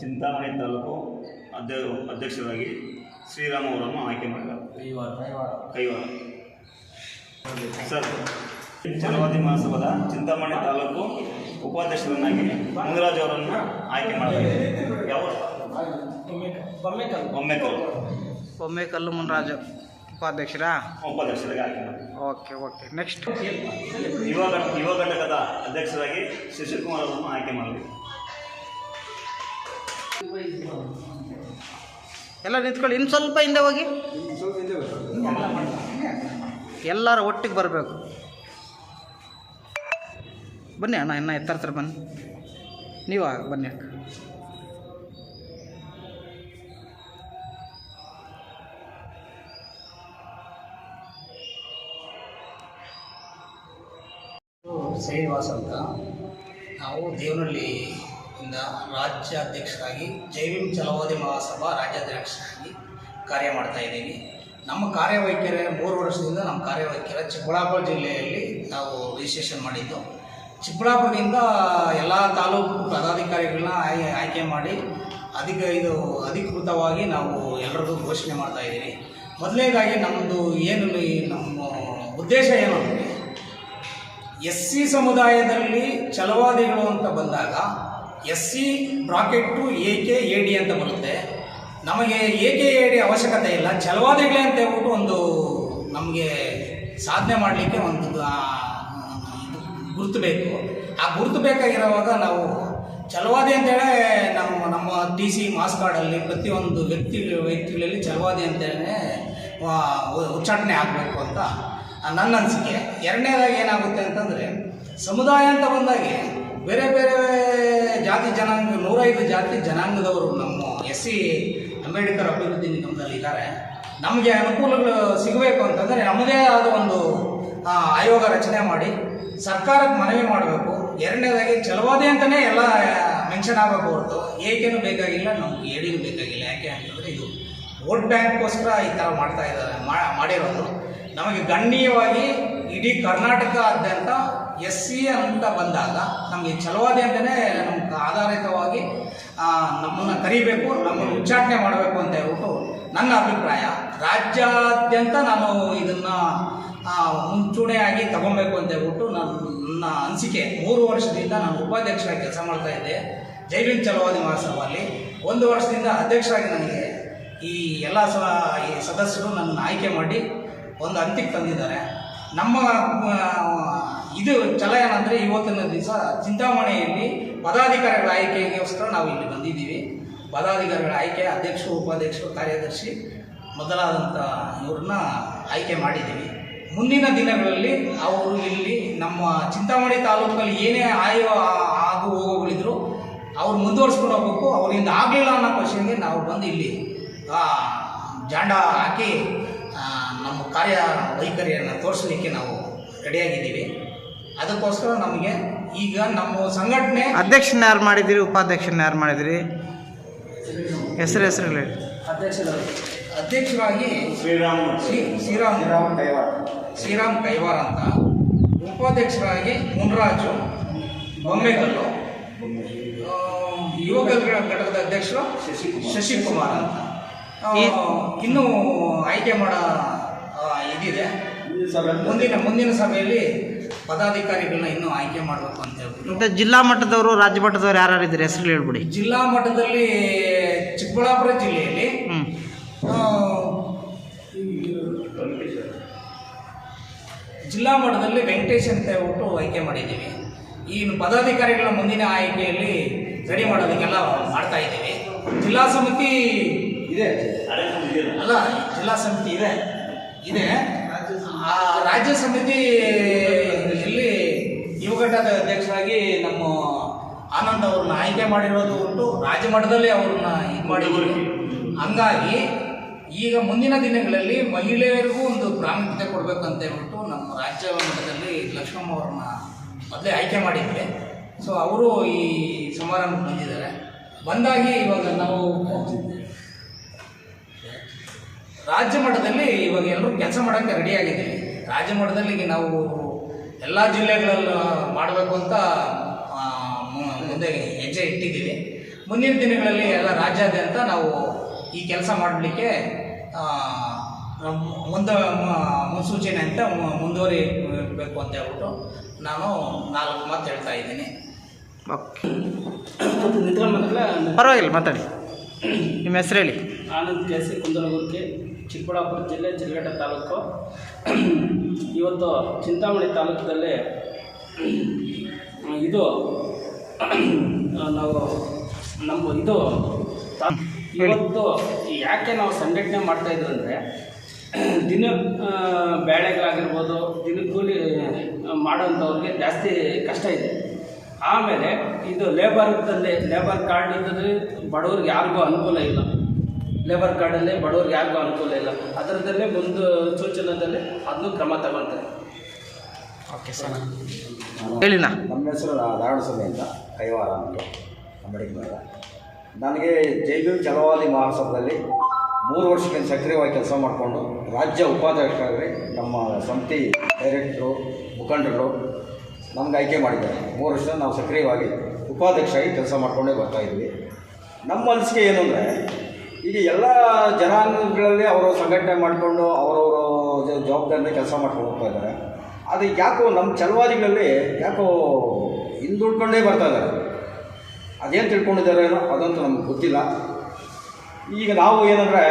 ಚಿಂತಾಮಣಿ ತಾಲೂಕು ಅಧ್ಯ ಅಧ್ಯಕ್ಷರಾಗಿ ಶ್ರೀರಾಮ್ ಅವರನ್ನು ಆಯ್ಕೆ ಮಾಡಿದ್ದಾರೆ ಕೈವಾರ ಸರ್ ಛಲವಾದಿ ಮಹಾಸಭಾದ ಚಿಂತಾಮಣಿ ತಾಲೂಕು ಉಪಾಧ್ಯಕ್ಷರನ್ನಾಗಿ ಮುನಿರಾಜ್ ಅವರನ್ನು ಆಯ್ಕೆ ಮಾಡಿದ್ದಾರೆ ಯಾವ ಬೊಮ್ಮೆಕಲ್ಲು ಬೊಮ್ಮೆಕಲ್ಲು ಮುನ್ರಾಜು ಉಪಾಧ್ಯಕ್ಷರಾ? ಉಪಾಧ್ಯಕ್ಷರಾಗಿ ಆಯ್ಕೆ ಓಕೆ ಓಕೆ. ನೆಕ್ಸ್ಟ್. ಯುವ ಯುವ ಘಟಕದ ಅಧ್ಯಕ್ಷರಾಗಿ ಶಶಿಕುಮಾರ್ ಅವರನ್ನು ಆಯ್ಕೆ ಮಾಡಬೇಕು ಎಲ್ಲ ನಿಂತ್ಕೊಳ್ಳಿ. ಇನ್ನು ಸ್ವಲ್ಪ ಹಿಂದೆ ಹೋಗಿ. ಎಲ್ಲರೂ ಒಟ್ಟಿಗೆ ಬರಬೇಕು. ಬನ್ನಿ ಅಣ್ಣ, ಇನ್ನ ಎತ್ತರ ಹತ್ರ ಬನ್ನಿ. ನೀವು ಬನ್ನಿ ಅಕ್ಕ. ಶ್ರೀನಿವಾಸ್ ಅಂತ. ನಾವು ದೇವನಹಳ್ಳಿ ಇಂದ ರಾಜ್ಯಾಧ್ಯಕ್ಷರಾಗಿ ಜೈವಿಂ ಚಲವಾದಿ ಮಹಾಸಭಾ ರಾಜ್ಯಾಧ್ಯಕ್ಷರಾಗಿ ಕಾರ್ಯ ಮಾಡ್ತಾ ಇದ್ದೀನಿ. ನಮ್ಮ ಕಾರ್ಯವೈಖರಿ ಮೂರು ವರ್ಷದಿಂದ ನಮ್ಮ ಕಾರ್ಯವೈಖರಿ ಚಿಕ್ಕಬಳ್ಳಾಪುರ ಜಿಲ್ಲೆಯಲ್ಲಿ ನಾವು ರಿಜಿಸ್ಟ್ರೇಷನ್ ಮಾಡಿದ್ದು. ಚಿಕ್ಕಬಳ್ಳಾಪುರದಿಂದ ಎಲ್ಲ ತಾಲೂಕು ಪದಾಧಿಕಾರಿಗಳನ್ನ ಆಯ್, ಆಯ್ಕೆ ಮಾಡಿ ಅಧಿಕ, ಇದು ಅಧಿಕೃತವಾಗಿ ನಾವು ಎಲ್ಲರಿಗೂ ಘೋಷಣೆ ಮಾಡ್ತಾ ಇದ್ದೀವಿ. ಮೊದಲನೇದಾಗಿ ನಮ್ಮದು ಏನು ನಮ್ಮ ಉದ್ದೇಶ ಏನು ಅಂದರೆ ಎಸ್ ಸಿ ಸಮುದಾಯದಲ್ಲಿ ಛಲವಾದಿಗಳು ಅಂತ ಬಂದಾಗ S C bracket A K A D ಅಂತ ಬರುತ್ತೆ. ನಮಗೆ ಎ ಕೆ ಎ ಡಿ ಅವಶ್ಯಕತೆ ಇಲ್ಲ. ಛಲವಾದಿಗಳೇ ಅಂತ ಹೇಳ್ಬಿಟ್ಟು ಒಂದು ನಮಗೆ ಸಾಧನೆ ಮಾಡಲಿಕ್ಕೆ ಒಂದು ಗುರುತು ಬೇಕು. ಆ ಗುರುತು ಬೇಕಾಗಿರೋವಾಗ ನಾವು ಛಲವಾದಿ ಅಂತೇಳಿ ನಮ್ಮ ನಮ್ಮ ಟಿ ಸಿ ಮಾಸ್ ಕಾರ್ಡಲ್ಲಿ ಪ್ರತಿಯೊಂದು ವ್ಯಕ್ತಿ, ವ್ಯಕ್ತಿಗಳಲ್ಲಿ ಛಲವಾದಿ ಅಂತೇಳಿ ಉಚ್ಚಾಟನೆ ಆಗಬೇಕು ಅಂತ ನನ್ನ ಅನಿಸಿಕೆ. ಎರಡನೇದಾಗಿ ಏನಾಗುತ್ತೆ ಅಂತಂದರೆ, ಸಮುದಾಯ ಅಂತ ಬಂದಾಗೆ ಬೇರೆ ಬೇರೆ ಜಾತಿ ಜನಾಂಗ, ನೂರೈದು ಜಾತಿ ಜನಾಂಗದವರು ನಮ್ಮ ಎಸ್ ಸಿ ಅಂಬೇಡ್ಕರ್ ಅಭಿವೃದ್ಧಿ ನಿಗಮದಲ್ಲಿ ಇದ್ದಾರೆ. ನಮಗೆ ಅನುಕೂಲಗಳು ಸಿಗಬೇಕು ಅಂತಂದರೆ ನಮ್ಮದೇ ಆದ ಒಂದು ಆಯೋಗ ರಚನೆ ಮಾಡಿ, ಸರ್ಕಾರಕ್ಕೆ ಮನವಿ ಮಾಡಬೇಕು. ಎರಡನೇದಾಗಿ ಚಲವಾದಿ ಅಂತಲೇ ಎಲ್ಲ ಮೆನ್ಷನ್ ಆಗಬೇಕು ಹೊರತು. ಏಕೇನು ಬೇಕಾಗಿಲ್ಲ, ನಮ್ಗೆ ಏಡಿನೂ ಬೇಕಾಗಿಲ್ಲ. ಯಾಕೆ ಅಂತಂದರೆ ಇದು ವೋಟ್ ಬ್ಯಾಂಕ್ಗೋಸ್ಕರ ಈ ಥರ ಮಾಡ್ತಾ ಇದ್ದಾರೆ ಮಾಡಿರೋದು. ನಮಗೆ ಗಣ್ಯವಾಗಿ ಇಡೀ ಕರ್ನಾಟಕದಾದ್ಯಂತ ಎಸ್ ಸಿ ಅಂತ ಬಂದಾಗ ನಮಗೆ ಛಲವಾದಿ ಅಂತಲೇ ನಮ್ಗೆ ಆಧಾರಿತವಾಗಿ ನಮ್ಮನ್ನು ಕರಿಬೇಕು, ನಮ್ಮನ್ನು ಉಚ್ಚಾಟನೆ ಮಾಡಬೇಕು ಅಂತ ಹೇಳ್ಬಿಟ್ಟು ನನ್ನ ಅಭಿಪ್ರಾಯ, ರಾಜ್ಯಾದ್ಯಂತ ನಾನು ಇದನ್ನು ಮುಂಚೂಣಿಯಾಗಿ ತಗೊಬೇಕು ಅಂತ ಹೇಳ್ಬಿಟ್ಟು ನಾನು, ನನ್ನ ಅನಿಸಿಕೆ. ಮೂರು ವರ್ಷದಿಂದ ನಾನು ಉಪಾಧ್ಯಕ್ಷರಾಗಿ ಕೆಲಸ ಮಾಡ್ತಾ ಇದ್ದೆ. ಜೈವಿನ್ ಛಲವಾದಿ ಮಹಾಸಭೆಯಲ್ಲಿ ಒಂದು ವರ್ಷದಿಂದ ಅಧ್ಯಕ್ಷರಾಗಿ ನನಗೆ ಈ ಎಲ್ಲ ಸ, ಈ ಸದಸ್ಯರು ನನ್ನ ಆಯ್ಕೆ ಮಾಡಿ ಒಂದು ಅಂತ್ಯಕ್ಕೆ ತಂದಿದ್ದಾರೆ. ನಮ್ಮ ಇದು ಚಲಯನ ಏನಂದರೆ ಇವತ್ತಿನ ದಿವಸ ಚಿಂತಾಮಣಿಯಲ್ಲಿ ಪದಾಧಿಕಾರಿಗಳ ಆಯ್ಕೆಗೋಸ್ಕರ ನಾವು ಇಲ್ಲಿ ಬಂದಿದ್ದೀವಿ. ಪದಾಧಿಕಾರಿಗಳ ಆಯ್ಕೆ, ಅಧ್ಯಕ್ಷರು, ಉಪಾಧ್ಯಕ್ಷರು, ಕಾರ್ಯದರ್ಶಿ ಮೊದಲಾದಂಥ ಇವ್ರನ್ನ ಆಯ್ಕೆ ಮಾಡಿದ್ದೀವಿ. ಮುಂದಿನ ದಿನಗಳಲ್ಲಿ ಅವರು ಇಲ್ಲಿ ನಮ್ಮ ಚಿಂತಾಮಣಿ ತಾಲೂಕಲ್ಲಿ ಏನೇ ಆಯೋ ಆಗು ಹೋಗೋಗಳಿದ್ರು ಅವ್ರು ಮುಂದುವರ್ಸ್ಕೊಂಡು ಹೋಗ್ಬೇಕು, ಅವರಿಂದ ಆಗಲಿಲ್ಲ ಅನ್ನೋ ಕ್ವಶನ್ಗೆ ನಾವು ಬಂದು ಇಲ್ಲಿ ಜಾಂಡ ಹಾಕಿ ನಮ್ಮ ಕಾರ್ಯ ವೈಖರಿಯನ್ನು ತೋರಿಸಲಿಕ್ಕೆ ನಾವು ರೆಡಿಯಾಗಿದ್ದೀವಿ ಅದಕ್ಕೋಸ್ಕರ ನಮಗೆ ಈಗ ನಮ್ಮ ಸಂಘಟನೆ ಅಧ್ಯಕ್ಷನ ಯಾರು ಮಾಡಿದಿರಿ ಉಪಾಧ್ಯಕ್ಷನ ಯಾರು ಮಾಡಿದಿರಿ ಹೆಸರು ಹೆಸರು ಹೇಳಿ. ಅಧ್ಯಕ್ಷರಾಗಿ ಶ್ರೀರಾಮ್ ಶ್ರೀ ಶ್ರೀರಾಮ್ ಶ್ರೀರಾಮ್ ಕೈವಾರ್ ಅಂತ ಉಪಾಧ್ಯಕ್ಷರಾಗಿ ಮುನ್ರಾಜು ಬೊಮ್ಮೆಗಲ್ಲು ಯುವಕ ಘಟಕದ ಅಧ್ಯಕ್ಷರು ಶಶಿಕುಮಾರ್. ಅಂತ. ಇನ್ನು ಆಯ್ಕೆ ಮಾಡೋ ಇದಿದೆ. ಮುಂದಿನ ಮುಂದಿನ ಸಭೆಯಲ್ಲಿ ಪದಾಧಿಕಾರಿಗಳನ್ನ ಇನ್ನೂ ಆಯ್ಕೆ ಮಾಡಬೇಕು ಅಂತ ಹೇಳ್ಬಿಟ್ಟು. ಮತ್ತೆ ಜಿಲ್ಲಾ ಮಟ್ಟದವರು ರಾಜ್ಯ ಮಟ್ಟದವ್ರು ಯಾರು ಇದ್ದಾರೆ? ಹೆಸರು ಹೇಳ್ಬಿಡಿ. ಜಿಲ್ಲಾ ಮಟ್ಟದಲ್ಲಿ ಚಿಕ್ಕಬಳ್ಳಾಪುರ ಜಿಲ್ಲೆಯಲ್ಲಿ ಆ, ಜಿಲ್ಲಾ ಮಟ್ಟದಲ್ಲಿ ವೆಂಕಟೇಶ್ ಅಂತ ಹೇಳ್ಬಿಟ್ಟು ಆಯ್ಕೆ ಮಾಡಿದ್ದೀವಿ. ಈ ಪದಾಧಿಕಾರಿಗಳ ಮುಂದಿನ ಆಯ್ಕೆಯಲ್ಲಿ ರೆಡಿ ಮಾಡೋದಕ್ಕೆಲ್ಲ ಮಾಡ್ತಾ ಇದ್ದೀವಿ. ಜಿಲ್ಲಾ ಸಮಿತಿ ಇದೆ. ಅಲ್ಲ ಜಿಲ್ಲಾ ಸಮಿತಿ ಇದೆ. ಇದೆ. ಆ ರಾಜ್ಯ ಸಮಿತಿ ಇಲ್ಲಿ ಯುವಘಟ್ಟದ ಅಧ್ಯಕ್ಷರಾಗಿ ನಮ್ಮ ಆನಂದ್ ಅವ್ರನ್ನ ಆಯ್ಕೆ ಮಾಡಿರೋದು ಉಂಟು. ರಾಜ್ಯ ಮಟ್ಟದಲ್ಲಿ ಅವ್ರನ್ನ ಇದು ಮಾಡಿದ್ದೀವಿ. ಹಂಗಾಗಿ ಈಗ ಮುಂದಿನ ದಿನಗಳಲ್ಲಿ ಮಹಿಳೆಯರಿಗೂ ಒಂದು ಪ್ರಾಮುಖ್ಯತೆ ಕೊಡಬೇಕು ಅಂತ ಹೇಳ್ಬಿಟ್ಟು ನಮ್ಮ ರಾಜ್ಯ ಮಟ್ಟದಲ್ಲಿ ಲಕ್ಷ್ಮಮ್ಮ ಅವ್ರನ್ನ ಮೊದಲೇ ಆಯ್ಕೆ ಮಾಡಿದ್ವಿ. ಸೊ ಅವರು ಈ ಸಮಾರಂಭಕ್ಕೆ ಬಂದಿದ್ದಾರೆ. ಬಂದಾಗಿ ಇವಾಗ ನಾವು ರಾಜ್ಯ ಮಟ್ಟದಲ್ಲಿ ಇವಾಗ ಎಲ್ಲರೂ ಕೆಲಸ ಮಾಡೋಕ್ಕೆ ರೆಡಿಯಾಗಿದ್ದೀವಿ ರಾಜ್ಯ ಮಟ್ಟದಲ್ಲಿ ನಾವು ಎಲ್ಲ ಜಿಲ್ಲೆಗಳಲ್ಲೂ ಮಾಡಬೇಕು ಅಂತ ಮುಂದೆ ಹೆಜ್ಜೆ ಇಟ್ಟಿದ್ದೀವಿ. ಮುಂದಿನ ದಿನಗಳಲ್ಲಿ ಎಲ್ಲ ರಾಜ್ಯಾದ್ಯಂತ ನಾವು ಈ ಕೆಲಸ ಮಾಡಲಿಕ್ಕೆ ಮುಂದೆ ಮುನ್ಸೂಚನೆ ಅಂತ ಮು- ಮುಂದುವರಿಬೇಕು ಅಂತ ಹೇಳ್ಬಿಟ್ಟು ನಾನು ನಾಲ್ಕು ಮಾತು ಹೇಳ್ತಾ ಇದ್ದೀನಿ. ಪರವಾಗಿಲ್ಲ ಮಾತಾಡಿ. ನಿಮ್ಮ ಹೆಸರು ಹೇಳಿ. ಆನಂದ್ ಕೆ ಸಿ ಕುಂದಲಗುರ್ಕಿ ಚಿಕ್ಕಬಳ್ಳಾಪುರ ಜಿಲ್ಲೆ ಚಿರಘಟ್ಟ ತಾಲೂಕು. ಇವತ್ತು ಚಿಂತಾಮಣಿ ತಾಲೂಕಲ್ಲಿ ಇದು, ನಾವು ನಮ್ಮ ಇದು, ಇವತ್ತು ಯಾಕೆ ನಾವು ಸಂಘಟನೆ ಮಾಡ್ತಾ ಇದ್ವಿ ಅಂದರೆ, ದಿನ ಬ್ಯಾಳೆಗಳಾಗಿರ್ಬೋದು ದಿನ ಕೂಲಿ ಮಾಡೋಂಥವ್ರಿಗೆ ಜಾಸ್ತಿ ಕಷ್ಟ ಇದೆ. ಆಮೇಲೆ ಇದು ಲೇಬರ್ದಲ್ಲಿ ಲೇಬರ್ ಕಾರ್ಡ್ ಇದ್ದರೆ ಬಡವ್ರಿಗೆ ಯಾರಿಗೂ ಅನುಕೂಲ ಇಲ್ಲ. ಲೇಬರ್ ಕಾರ್ಡಲ್ಲಿ ಬಡವ್ರಿಗೆ ಯಾರಿಗೂ ಅನುಕೂಲ ಇಲ್ಲ. ಅದರದಲ್ಲೇ ಒಂದು ಸೂಚನೆಯಲ್ಲಿ ಅದನ್ನು ಕ್ರಮ ತಗೊಳ್ತಾರೆ. ಓಕೆ ಸರ್ ಹೇಳಿ ನಮ್ಮ ಹೆಸರು ಧಾರಣ ಸಭೆಯಿಂದ ಕೈವಾರ ಅಂತ ಅಂಬೇಡ್ಕರ್ ನನಗೆ ಜೈ ಭೀಮ್ ಚಲವಾದಿ ಮಹಾಸಭದಲ್ಲಿ ಮೂರು ವರ್ಷಕ್ಕಿಂತ ಸಕ್ರಿಯವಾಗಿ ಕೆಲಸ ಮಾಡಿಕೊಂಡು ರಾಜ್ಯ ಉಪಾಧ್ಯಕ್ಷರಾಗಿ ನಮ್ಮ ಸಮಿತಿ ಡೈರೆಕ್ಟ್ರು ಮುಖಂಡರು ನಮ್ಗೆ ಆಯ್ಕೆ ಮಾಡಿದ್ದಾರೆ. ಮೂರು ವರ್ಷ ನಾವು ಸಕ್ರಿಯವಾಗಿ ಉಪಾಧ್ಯಕ್ಷರಾಗಿ ಕೆಲಸ ಮಾಡಿಕೊಂಡೇ ಬರ್ತಾಯಿದ್ವಿ ನಮ್ಮ ಅನಿಸಿಕೆ ಏನು ಅಂದರೆ ಈಗ ಎಲ್ಲ ಜನಾಂಗಗಳಲ್ಲಿ ಅವರು ಸಂಘಟನೆ ಮಾಡಿಕೊಂಡು ಅವರವರ ಜವಾಬ್ದಾರಿಯಿಂದ ಕೆಲಸ ಮಾಡ್ಕೊಂಡು ಹೋಗ್ತಾ ಇದ್ದಾರೆ. ಅದು ಯಾಕೋ ನಮ್ಮ ಚಲವಾದಿಗಳಲ್ಲಿ ಯಾಕೋ ಹಿಂದುಳ್ಕೊಂಡೇ ಬರ್ತಾ ಇದ್ದಾರೆ. ಅದೇನು ತಿಳ್ಕೊಂಡಿದ್ದಾರೆ ಏನೋ ಅದಂತೂ ನಮ್ಗೆ ಗೊತ್ತಿಲ್ಲ. ಈಗ ನಾವು ಏನಂದರೆ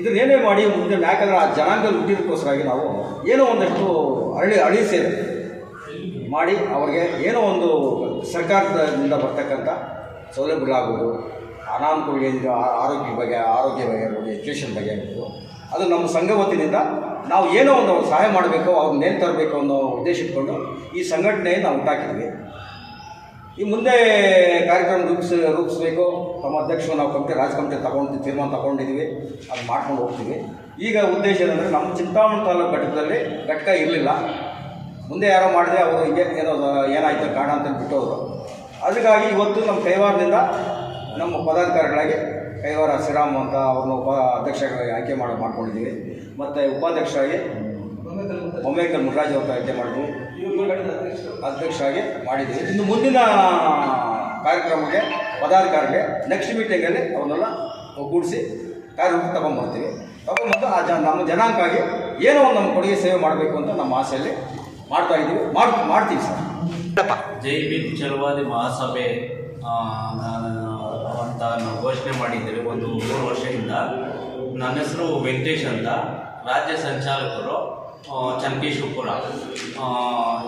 ಇದನ್ನೇನೇ ಮಾಡಿ ಮುಂದೆ ಯಾಕಂದ್ರೆ ಆ ಜನಾಂಗದಲ್ಲಿ ಹುಟ್ಟಿದಕ್ಕೋಸ್ಕರಾಗಿ ನಾವು ಏನೋ ಒಂದಷ್ಟು ಅರಳಿ ಅಳಿ ಸೇರಿ ಮಾಡಿ ಅವ್ರಿಗೆ ಏನೋ ಒಂದು ಸರ್ಕಾರದಿಂದ ಬರ್ತಕ್ಕಂಥ ಸೌಲಭ್ಯಗಳಾಗ್ಬೋದು. ಅನಾನುಕೂಲಗಳಿಂದ ಆರೋಗ್ಯ ಬಗ್ಗೆ ಆರೋಗ್ಯ ಬಗ್ಗೆ ಇರ್ಬೋದು ಎಜುಕೇಷನ್ ಬಗ್ಗೆ ಇರ್ಬೋದು ಅದು ನಮ್ಮ ಸಂಘ ವತಿಯಿಂದ ನಾವು ಏನೋ ಒಂದು ಸಹಾಯ ಮಾಡಬೇಕು ಅವ್ರನ್ನ ಏನು ತರಬೇಕು ಅನ್ನೋ ಉದ್ದೇಶ ಇಟ್ಕೊಂಡು ಈ ಸಂಘಟನೆಯನ್ನು ನಾವು ಹುಟ್ಟಾಕಿದ್ವಿ. ಈ ಮುಂದೆ ಕಾರ್ಯಕ್ರಮ ರೂಪಿಸ, ರೂಪಿಸಬೇಕು. ತಮ್ಮ ಅಧ್ಯಕ್ಷರು ನಾವು ಕಮಿಟಿ ರಾಜ ಕಮಿಟಿ ತಗೊಂಡು, ತೀರ್ಮಾನ ತಗೊಂಡಿದ್ದೀವಿ. ಅದು ಮಾಡ್ಕೊಂಡು ಹೋಗ್ತೀವಿ. ಈಗ ಉದ್ದೇಶ ಏನಂದರೆ ನಮ್ಮ ಚಿಂತಾಮಣಿ ತಾಲೂಕು ಘಟಕದಲ್ಲಿ ಘಟಕ ಇರಲಿಲ್ಲ. ಮುಂದೆ ಯಾರೋ ಮಾಡಿದೆ ಅವರು ಹಿಂಗೆ ಏನೋ, ಏನಾಯ್ತು ಕಾರಣ ಅಂತ ಬಿಟ್ಟವರು ಅದಕ್ಕಾಗಿ ಇವತ್ತು ನಮ್ಮ ಕೈವಾರದಿಂದ ನಮ್ಮ ಪದಾಧಿಕಾರಿಗಳಾಗಿ ಕೈವಾರ ಶ್ರೀರಾಮ್ ಅಂತ ಅವ್ರನ್ನ ಉಪ ಅಧ್ಯಕ್ಷರಾಗಿ ಆಯ್ಕೆ ಮಾಡಿ, ಮಾಡ್ಕೊಂಡಿದ್ದೀವಿ. ಮತ್ತು ಉಪಾಧ್ಯಕ್ಷರಾಗಿ ಮೊಮ್ಮೇಕಲ್ ಮುರಾಜ್ ಅವ್ರ ಆಯ್ಕೆ ಮಾಡಿದ್ವಿ. ಅಧ್ಯಕ್ಷರಾಗಿ ಮಾಡಿದ್ದೀವಿ. ಇನ್ನು ಮುಂದಿನ ಕಾರ್ಯಕ್ರಮಕ್ಕೆ, ಪದಾಧಿಕಾರಿಗೆ ನೆಕ್ಸ್ಟ್ ಮೀಟಿಂಗಲ್ಲಿ ಅವನ್ನೆಲ್ಲ ಒಗ್ಗೂಡಿಸಿ ಕಾರ್ಯಕ್ರಮ ತಗೊಂಬರ್ತೀವಿ ತಗೊಂಡ್ಬಂದು ಆ ಜನ, ನಮ್ಮ ಜನಾಂಗಕ್ಕಾಗಿ ಏನೋ ಒಂದು ನಮ್ಮ ಕೊಡುಗೆ ಸೇವೆ ಮಾಡಬೇಕು ಅಂತ ನಮ್ಮ ಆಸೆಯಲ್ಲಿ ಮಾಡ್ತಾ ಇದ್ದೀವಿ. ಮಾಡ್, ಮಾಡ್ತೀವಿ ಸರ್. ಜೈ ಭೀಮ್ ಚಲವಾದಿ ಮಹಾಸಭೆ. ಅಂತ ನಾವು ಘೋಷಣೆ ಮಾಡಿದ್ದೇವೆ ಒಂದು ಮೂರು ವರ್ಷದಿಂದ. ನನ್ನ ಹೆಸರು ವೆಂಕಟೇಶ್ ಅಂತ. ರಾಜ್ಯ ಸಂಚಾಲಕರು ಆ, ಚನ್ನಕೇಶವಪುರ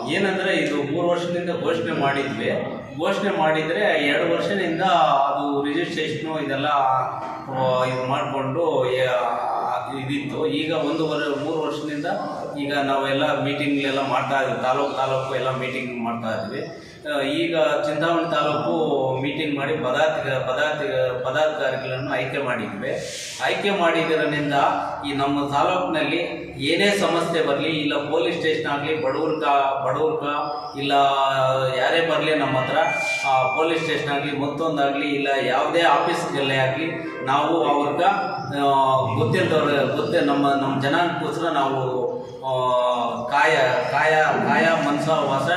ಏನಂದರೆ ಇದು ಮೂರು ವರ್ಷದಿಂದ ಘೋಷಣೆ ಮಾಡಿದ್ವಿ. ಘೋಷಣೆ ಮಾಡಿದರೆ ಎರಡು ವರ್ಷದಿಂದ ಅದು ರಿಜಿಸ್ಟ್ರೇಷನು ಇದೆಲ್ಲ ಇದು ಮಾಡಿಕೊಂಡು ಇದಿತ್ತು. ಈಗ ಒಂದು ವರ್ ಮೂರು ವರ್ಷದಿಂದ ಈಗ ನಾವೆಲ್ಲ ಮೀಟಿಂಗ್ಲೆಲ್ಲ ಮಾಡ್ತಾ ಇದ್ವಿ. ತಾಲೂಕು ತಾಲೂಕು ಎಲ್ಲ ಮೀಟಿಂಗ್ ಮಾಡ್ತಾ ಇದ್ವಿ. ಈಗ ಚಿಂತಾಮಣಿ ತಾಲೂಕು ಮೀಟಿಂಗ್ ಮಾಡಿ ಪದಾರ್ಥ ಪದಾರ್ಥ ಪದಾಧಿಕಾರಿಗಳನ್ನು ಆಯ್ಕೆ ಮಾಡಿದ್ವಿ. ಆಯ್ಕೆ ಮಾಡಿದ್ರಿಂದ ಈ ನಮ್ಮ ತಾಲೂಕಿನಲ್ಲಿ ಏನೇ ಸಮಸ್ಯೆ ಬರಲಿ ಇಲ್ಲ ಪೊಲೀಸ್ ಸ್ಟೇಷನ್ ಆಗಲಿ ಬಡವ್ರಕ ಬಡವ್ರಕ ಇಲ್ಲ ಯಾರೇ ಬರಲಿ ನಮ್ಮ ಹತ್ರ ಪೊಲೀಸ್ ಸ್ಟೇಷನ್ ಆಗಲಿ, ಮತ್ತೊಂದಾಗಲಿ, ಇಲ್ಲ ಯಾವುದೇ ಆಫೀಸ್ಗೆಲ್ಲೇ ಆಗಲಿ, ನಾವು ಅವ್ರಿಗೆ ಗೊತ್ತಿಲ್ಲದವ್ರ ಗೊತ್ತೇ ನಮ್ಮ ನಮ್ಮ ಜನಾಂಗಕ್ಕೋಸ್ಕರ ನಾವು ಕಾಯ ಕಾಯ ಕಾಯ, ಮನಸ, ವಾಸ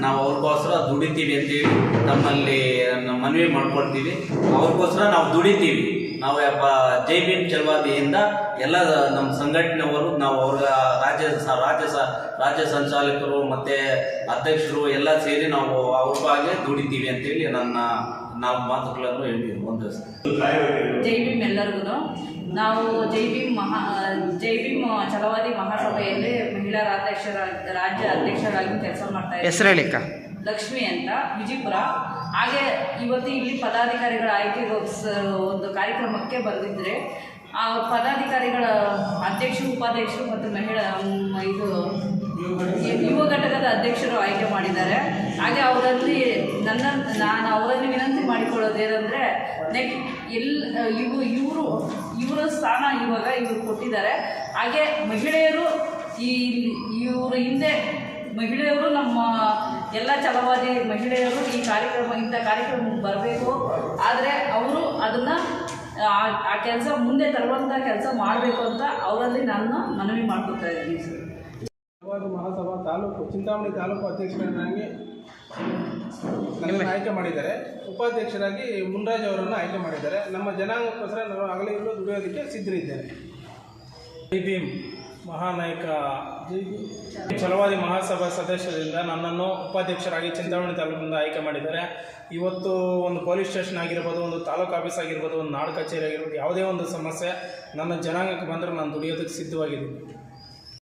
ನಾವು ಅವ್ರಿಗೋಸ್ಕರ ದುಡಿತೀವಿ ಅಂತೇಳಿ ನಮ್ಮಲ್ಲಿ ನ- ಮನವಿ ಮಾಡ್ಕೊಳ್ತೀವಿ. ಅವ್ರಿಗೋಸ್ಕರ ನಾವು ದುಡಿತೀವಿ. ನಾವು ಯಪ್ಪ, ಜೈ ಭೀಮ್ ಚಲವಾದಿಯಿಂದ ಎಲ್ಲ ನಮ್ಮ ಸಂಘಟನೆಯವರು, ನಾವು ಅವ್ರ ರಾಜ್ಯ ರಾಜ್ಯ ರಾಜ್ಯ ಸಂಚಾಲಕರು ಮತ್ತು ಅಧ್ಯಕ್ಷರು ಎಲ್ಲ ಸೇರಿ ನಾವು ಅವ್ರಿಗಾಗಿ ದುಡಿತೀವಿ ಅಂತೇಳಿ ನನ್ನ ನಾವು ಮಾತುಗಳನ್ನು ಹೇಳ್ತೀವಿ ಒಂದು ಜೈ ಭೀಮ್ ಎಲ್ಲರಿಗೂ. ನಾವು ಜೈ ಭೀಮ್ ಮಹಾ ಜೈ ಭೀಮ್ ಛಲವಾದಿ ಮಹಾಸಭೆಯಲ್ಲಿ ಮಹಿಳಾ ರಾಜ್ಯಾಧ್ಯಕ್ಷರ ರಾಜ್ಯ ಅಧ್ಯಕ್ಷರಾಗಿ ಕೆಲಸ ಮಾಡ್ತಾ ಹೆಸರು ಲಕ್ಷ್ಮಿ ಅಂತ ವಿಜಯಪುರ. ಹಾಗೆ ಇವತ್ತು ಇಲ್ಲಿ ಪದಾಧಿಕಾರಿಗಳ ಆಯ್ಕೆ ಒಂದು ಕಾರ್ಯಕ್ರಮಕ್ಕೆ ಬಂದಿದ್ರೆ ಆ ಪದಾಧಿಕಾರಿಗಳ ಅಧ್ಯಕ್ಷರು ಉಪಾಧ್ಯಕ್ಷರು ಮತ್ತು ಮಹಿಳಾ ಇದು ಅಧ್ಯಕ್ಷರು ಆಯ್ಕೆ ಮಾಡಿದ್ದಾರೆ. ಹಾಗೆ ಅವರಲ್ಲಿ ನನ್ನ, ನಾನು ಅವರಲ್ಲಿ ವಿನಂತಿ ಮಾಡಿಕೊಳ್ಳೋದೇನೆಂದರೆ ನೆಕ್ ಎಲ್ ಇವು, ಇವರು, ಇವರ ಸ್ಥಾನ ಇವಾಗ ಇವರು ಕೊಟ್ಟಿದ್ದಾರೆ. ಹಾಗೆ ಮಹಿಳೆಯರು ಈ ಇವರು ಹಿಂದೆ ಮಹಿಳೆಯರು ನಮ್ಮ ಎಲ್ಲ ಛಲವಾದಿ ಮಹಿಳೆಯರು ಈ ಕಾರ್ಯಕ್ರಮ, ಇಂಥ ಕಾರ್ಯಕ್ರಮಕ್ಕೆ ಬರಬೇಕು. ಆದರೆ ಅವರು ಅದನ್ನು, ಆ ಕೆಲಸ ಮುಂದೆ ತರುವಂಥ ಕೆಲಸ ಮಾಡಬೇಕು ಅಂತ ಅವರಲ್ಲಿ ನಾನು ಮನವಿ ಮಾಡ್ಕೊತಾ ಇದ್ದೀನಿ, ಸರ್. ಛಲವಾದಿ ಮಹಾಸಭಾ ತಾಲೂಕು, ಚಿಂತಾಮಣಿ ತಾಲೂಕು ಅಧ್ಯಕ್ಷರನ್ನಾಗಿ ಆಯ್ಕೆ ಮಾಡಿದ್ದಾರೆ. ಉಪಾಧ್ಯಕ್ಷರಾಗಿ ಮುನ್ರಾಜ್ ಅವರನ್ನು ಆಯ್ಕೆ ಮಾಡಿದ್ದಾರೆ. ನಮ್ಮ ಜನಾಂಗಕ್ಕೋಸ್ಕರ ನಾನು ಹಗಲಿರುಳು ದುಡಿಯೋದಕ್ಕೆ ಸಿದ್ಧರಿದ್ದೇನೆ ಜೈ ಭೀಮ್ ಮಹಾನಾಯಕ ಛಲವಾದಿ ಮಹಾಸಭಾ ಸದಸ್ಯರಿಂದ ನನ್ನನ್ನು ಉಪಾಧ್ಯಕ್ಷರಾಗಿ ಚಿಂತಾಮಣಿ ತಾಲೂಕಿನಿಂದ ಆಯ್ಕೆ ಮಾಡಿದ್ದಾರೆ. ಇವತ್ತು ಒಂದು ಪೊಲೀಸ್ ಸ್ಟೇಷನ್ ಆಗಿರ್ಬೋದು, ಒಂದು ತಾಲೂಕು ಆಫೀಸ್ ಆಗಿರ್ಬೋದು, ಒಂದು ನಾಡು ಕಚೇರಿ ಆಗಿರ್ಬೋದು, ಯಾವುದೇ ಒಂದು ಸಮಸ್ಯೆ ನನ್ನ ಜನಾಂಗಕ್ಕೆ ಬಂದರೆ ನಾನು ದುಡಿಯೋದಕ್ಕೆ ಸಿದ್ಧವಾಗಿದ್ದೀನಿ